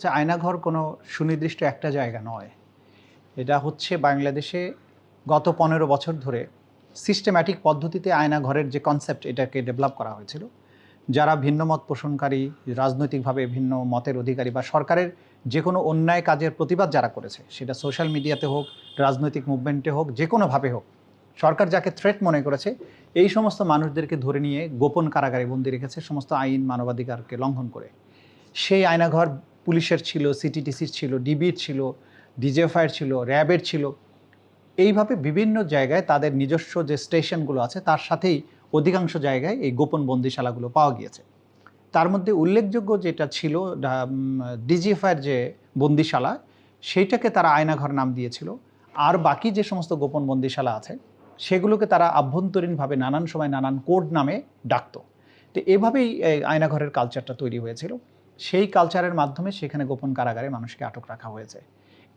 আচ্ছা আয়নাঘর কোনো সুনির্দিষ্ট একটা জায়গা নয়। এটা হচ্ছে বাংলাদেশে গত পনেরো বছর ধরে সিস্টেম্যাটিক পদ্ধতিতে আয়নাঘরের যে কনসেপ্ট এটাকে ডেভেলপ করা হয়েছিল, যারা ভিন্ন মত পোষণকারী, রাজনৈতিকভাবে ভিন্ন মতের অধিকারী বা সরকারের যে কোনো অন্যায় কাজের প্রতিবাদ যারা করেছে, সেটা সোশ্যাল মিডিয়াতে হোক, রাজনৈতিক মুভমেন্টে হোক যে কোনোভাবে হোক, সরকার যাকে থ্রেট মনে করেছে, এই সমস্ত মানুষদেরকে ধরে নিয়ে গোপন কারাগারে বন্দি রেখেছে, সমস্ত আইন মানবাধিকারকে লঙ্ঘন করে। সেই আয়নাঘর পুলিশের ছিল সিটিটিসির ছিল ডিবির ছিল ডিজেফআইয়ের ছিল র্যাবের ছিল। এইভাবে বিভিন্ন জায়গায় তাদের নিজস্ব যে স্টেশনগুলো আছে, তার সাথেই অধিকাংশ জায়গায় এই গোপন বন্দিশালাগুলো পাওয়া গিয়েছে। তার মধ্যে উল্লেখযোগ্য যেটা ছিল ডিজিএফআইয়ের যে বন্দিশালা, সেইটাকে তারা আয়নাঘর নাম দিয়েছিল। আর বাকি যে সমস্ত গোপন বন্দিশালা আছে, সেগুলোকে তারা আভ্যন্তরীণভাবে নানান সময় নানান কোড নামে ডাকতো। তো এভাবেই আয়নাঘরের কালচারটা তৈরি হয়েছিল। সেই কালচারের মাধ্যমে সেখানে গোপন কারাগারে মানুষকে আটক রাখা হয়েছে।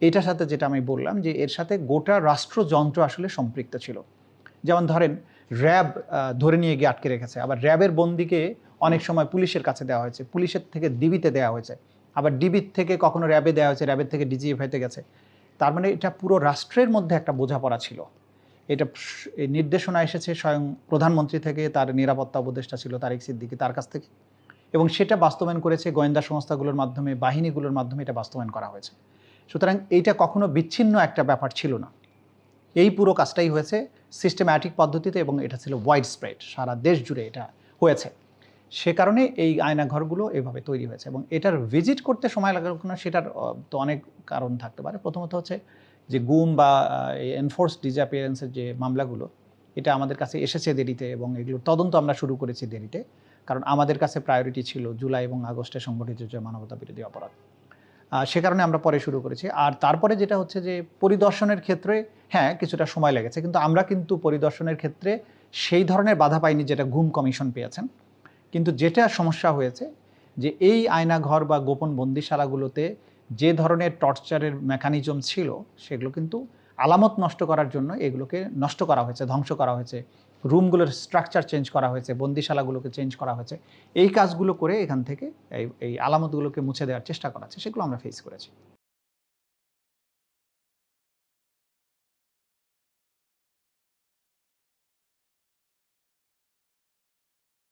এটার সাথে যেটা আমি বললাম যে এর সাথে গোটা রাষ্ট্রযন্ত্র আসলে সম্পৃক্ত ছিল। যেমন ধরেন, র্যাব ধরে নিয়ে গিয়ে আটকে রেখেছে। আবার র্যাবের বন্দিকে অনেক সময় পুলিশের কাছে দেওয়া হয়েছে। পুলিশের থেকে ডিবিতে দেওয়া হয়েছে। আবার ডিবির থেকে কখনো র্যাবে দেওয়া হয়েছে, র্যাবের থেকে ডিজিএফআইতে গেছে। তার মানে এটা পুরো রাষ্ট্রের মধ্যে একটা বোঝাপড়া ছিল। এটা নির্দেশনা এসেছে স্বয়ং প্রধানমন্ত্রী থেকে, তার নিরাপত্তা উপদেষ্টা ছিল তারেক সিদ্দিকি তার কাছ থেকে। এবং সেটা বাস্তবায়ন করেছে গোয়েন্দা সংস্থাগুলোর মাধ্যমে, বাহিনীগুলোর মাধ্যমে এটা বাস্তবায়ন করা হয়েছে। সুতরাং এইটা কখনো বিচ্ছিন্ন একটা ব্যাপার ছিল না। এই পুরো কাজটাই হয়েছে সিস্টেম্যাটিক পদ্ধতিতে এবং এটা ছিল ওয়াইড স্প্রেড সারা দেশ জুড়ে এটা হয়েছে। সে কারণে এই আয়নাঘরগুলো এভাবে তৈরি হয়েছে এবং এটার ভিজিট করতে সময় লাগার কোনো সেটার তো অনেক কারণ থাকতে পারে। প্রথমত হচ্ছে যে গুম বা এনফোর্স ডিজাপিয়ারেন্সের যে মামলাগুলো, এটা আমাদের কাছে এসেছে দেরিতে এবং এগুলোর তদন্ত আমরা শুরু করেছি দেরিতে। কারণ আমাদের কাছে প্রায়োরিটি ছিল জুলাই এবং আগস্টে সংগঠিত যে মানবতা বিরোধী অপরাধ। সে কারণে আমরা পরে শুরু করেছি। আর তারপরে যেটা হচ্ছে যে পরিদর্শনের ক্ষেত্রে হ্যাঁ কিছুটা সময় লেগেছে। কিন্তু আমরা কিন্তু পরিদর্শনের ক্ষেত্রে সেই ধরনের বাধা পাইনি যেটা ঘুম কমিশন পেয়েছেন। কিন্তু যেটা সমস্যা হয়েছে যে এই আয়নাঘর বা গোপন বন্দিশালাগুলোতে যে ধরনের টর্চারের মেকানিজম ছিল, সেগুলো কিন্তু আলামত নষ্ট করার জন্য এগুলোকে নষ্ট করা হয়েছে, ধ্বংস করা হয়েছে। রুমগুলোর স্ট্রাকচার চেঞ্জ করা হয়েছে, বন্দিশালাগুলোকে চেঞ্জ করা হয়েছে। এই কাজগুলো করে এখান থেকে এই এই আলামতগুলোকে মুছে দেওয়ার চেষ্টা করা হচ্ছে, সেগুলো আমরা ফেস করেছি।